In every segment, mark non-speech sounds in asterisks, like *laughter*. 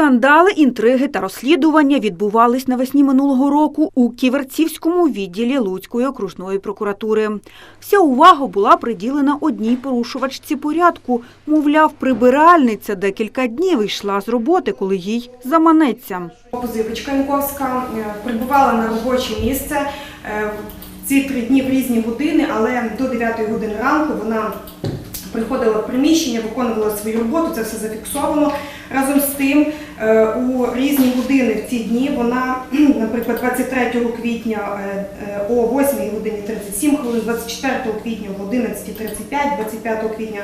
Скандали, інтриги та розслідування відбувались навесні минулого року у Ківерцівському відділі Луцької окружної прокуратури. Вся увага була приділена одній порушувачці порядку. Мовляв, прибиральниця декілька днів йшла з роботи, коли їй заманеться. Позивочка Янковська е, прибувала на робоче місце е, ці три дні в різні години, але до 9 години ранку вона приходила в приміщення, виконувала свою роботу, це все зафіксовано. Разом з тим, у різні години в ці дні вона, *clears throat* наприклад, 23 квітня е, е, о 8 годині 37 хвилин, 24 квітня в 11.35, 25 квітня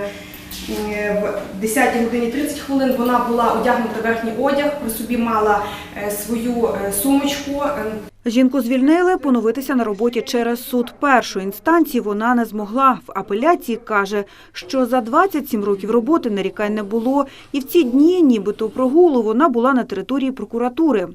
Е, в 10 годині 30 хвилин вона була одягнута верхній одяг, при собі мала е, свою е, сумочку. Жінку звільнили поновитися на роботі через суд першої інстанції. Вона не змогла. В апеляції каже, що за 27 років роботи нарікань не було, і в ці дні, нібито прогулу, вона була на території прокуратури.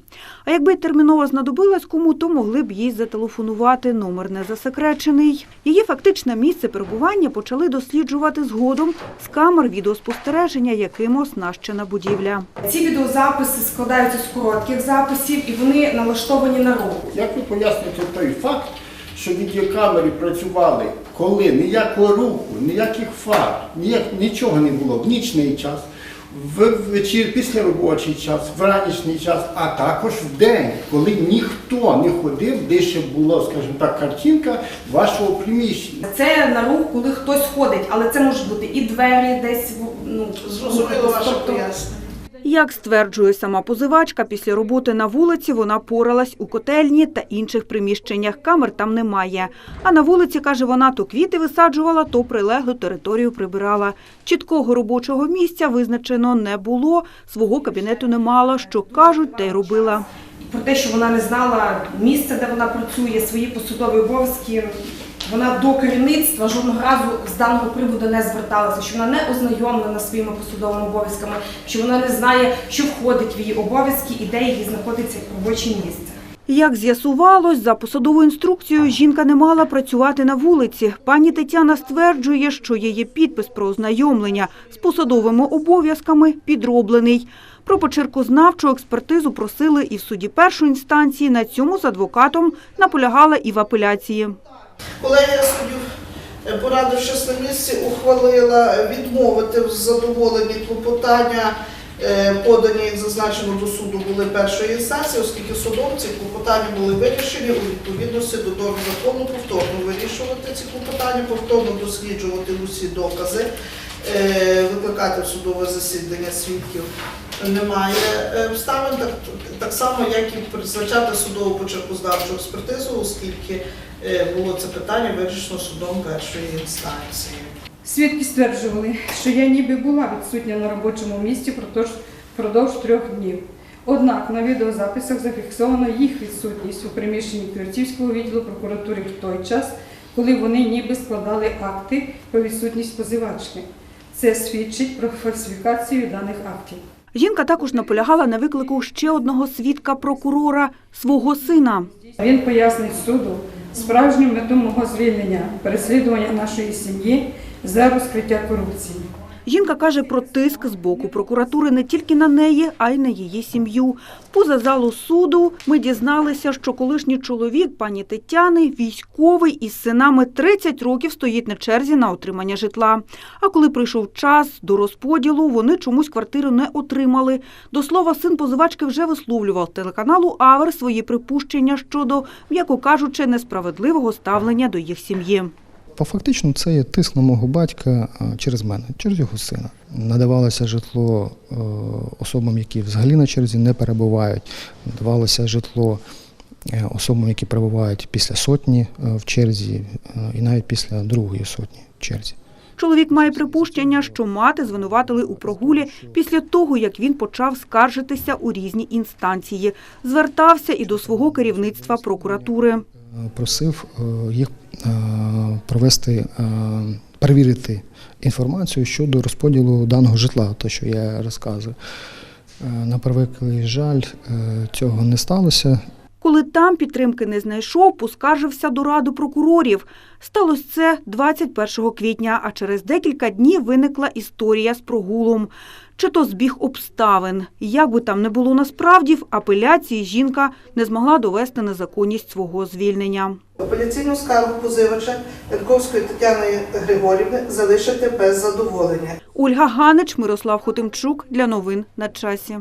А якби терміново знадобилась кому, то могли б їй зателефонувати. Номер не засекречений. Її фактичне місце перебування почали досліджувати згодом з камер відеоспостереження, яким оснащена будівля. Ці відеозаписи складаються з коротких записів і вони налаштовані на руку. Як ви поясните той факт, що відеокамери працювали, коли ніякого руху, ніяких фар, ніяк, нічого не було в нічний час, в вечір, після робочий час, в ранішній час, а також в день, коли ніхто не ходив, де ще була, скажімо так, картинка вашого приміщення. Це на рух, коли хтось ходить, але це можуть бути і двері десь ну, Зрозуміло ваше тобто, пояснення. Як стверджує сама позивачка, після роботи на вулиці вона поралась у котельні та інших приміщеннях. Камер там немає. А на вулиці, каже вона, то квіти висаджувала, то прилеглу територію прибирала. Чіткого робочого місця визначено не було, свого кабінету не мала. Що кажуть, те й робила. про те, що вона не знала місце, де вона працює, свої посудові обов'язки. Вона до керівництва жодного разу з даного приводу не зверталася, що вона не ознайомлена своїми посудовими обов'язками, що вона не знає, що входить в її обов'язки і де її знаходиться робоче місце. Як з'ясувалось, за посадовою інструкцією жінка не мала працювати на вулиці. Пані Тетяна стверджує, що її підпис про ознайомлення з посадовими обов'язками підроблений. Про почеркознавчу експертизу просили і в суді першої інстанції. На цьому з адвокатом наполягала і в апеляції. Колегія суддів, е, порадившись на місці, ухвалила відмовити в задоволенні клопотання, е, подані, як зазначено до суду, були першої інстанції, оскільки судом ці клопотання були вирішені у відповідності до норм закону, повторно вирішувати ці клопотання, повторно досліджувати усі докази, е, викликати в судове засідання свідків. Немає обставин, так, так само, як і призначати судову почеркознавчу експертизу, оскільки було це питання вирішено судом першої інстанції. Свідки стверджували, що я ніби була відсутня на робочому місці впродовж, впродовж трьох днів. Однак на відеозаписах зафіксовано їх відсутність у приміщенні Квартівського відділу прокуратури в той час, коли вони ніби складали акти про відсутність позивачки. Це свідчить про фальсифікацію даних актів. Жінка також наполягала на виклику ще одного свідка прокурора свого сина. Він пояснить суду справжню мету мого звільнення переслідування нашої сім'ї за розкриття корупції. Жінка каже про тиск з боку прокуратури не тільки на неї, а й на її сім'ю. Поза залу суду ми дізналися, що колишній чоловік пані Тетяни військовий із синами 30 років стоїть на черзі на отримання житла. А коли прийшов час до розподілу, вони чомусь квартиру не отримали. До слова, син позивачки вже висловлював телеканалу Авер свої припущення щодо, м'яко кажучи, несправедливого ставлення до їх сім'ї. По фактично, це є тиск на мого батька через мене, через його сина. Надавалося житло е, особам, які взагалі на черзі не перебувають. Надавалося житло е, особам, які перебувають після сотні е, в черзі, е, і навіть після другої сотні в черзі. Чоловік має припущення, що мати звинуватили у прогулі після того, як він почав скаржитися у різні інстанції. Звертався і до свого керівництва прокуратури. Е, Просив е, їх е, провести, е, перевірити інформацію щодо розподілу даного житла, то що я розказую. Е, На превеликий жаль, е, цього не сталося. Коли там підтримки не знайшов, поскаржився до ради прокурорів. Сталося це 21 квітня, а через декілька днів виникла історія з прогулом. Чи то збіг обставин. Як би там не було насправді, в апеляції жінка не змогла довести незаконність свого звільнення. Апеляційну скаргу позивача Янковської Тетяни Григорівни залишити без задоволення. Ольга Ганич, Мирослав Хотимчук для новин на часі.